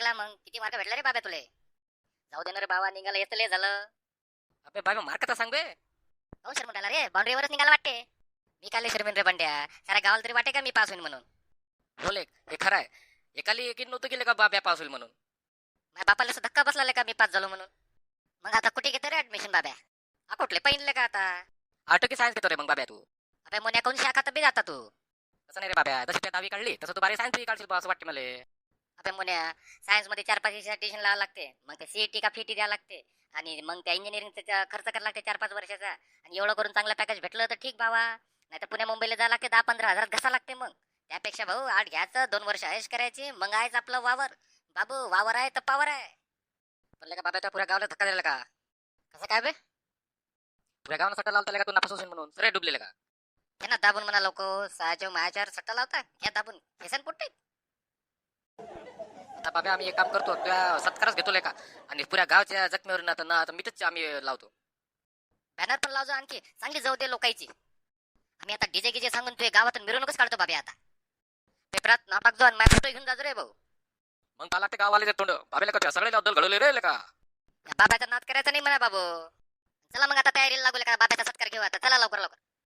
मार्ग भेटला रे बाबा तुले? जाऊ दे ना रे बाबा निघाला येत लय झालं. अबे बाबा मार्क तर सांग बे. हो शर्मन आला रे बाउंड्रीवरच निघाला वाटते. मी काल शर्मन रे बंड्या? साऱ्या गावाला तरी वाटे का मी पास होईन म्हणून? बोले हे खरं आहे. एकाली एकीन नव्हतं गेले का बाब्या पास होईल म्हणून? माझ्या बापाला असं धक्का बसला का मी पास झालो म्हणून? मग आता कुठे घेतो रे ऍडमिशन बाब्या? हा कुठले पहिनले का आता? आठ की सायन्स घेतो रे मग बाब्या तू. अबे मोन्या कोण शाखा बी जाता तू. तसं नाही रे बाब्या तशी त्या दहावी काढली तसं तू बारे सायन्स काढशील बा असं वाटते मला. अबे मोन्या सायन्समध्ये चार पाच वर्षाचा ट्युशन लावा लागते. मग ते सीईटी का फीटी द्यावं लागते. आणि मग त्या इंजिनिअरिंगचा खर्च करायला लागते चार पाच वर्षाचा. आणि एवढं करून चांगलं पॅकेज भेटलं तर ठीक बाबा. नाही तर पुणे मुंबईला जावं लागते दहा पंधरा हजार घसा लागते मग. त्यापेक्षा भाऊ आठ घ्यायचं दोन वर्ष ऐश करायची मग आहेच आपलं वावर. बाबू वावर आहे तर पावर आहे. बोलले का बाबा त्या पुऱ्या गावाला धक्का दिला का? कसं काय बे? पुऱ्या गावाला सट्टा लावता का? तू नापास म्हणून. सरे डुबलेलं का? हे ना दाबून म्हणा लोक सहाच्या मायाच्यावर सट्टा लावता. घ्या दाबून. फेसन पुट्टे बाब्या आम्ही एक काम करतो त्या सत्कारच घेतो का आणि पुऱ्या गावच्या जखमीवर ना आता मीच आम्ही लावतो. बॅनर पण लावજો आणखी. चांगली जाऊ दे लोकांची. आम्ही आता डीजे गिजे सांगून तुझ्या गावातून मिरवणूकच काढतो बाबा आता. पेपरात नाटक जो आणि माझा फोटो घेऊन जातो रे भाऊ. मग त्याला ते गावाले ते तोंड. बाब्याला का सगळे अद्दल घडवले रे का बाबाचा नाद करायचा नाही म्हणा बाबू. चला मग आता तयारीला लागू का बाबाचा सत्कार घेऊ आता. चला लवकर लवकर.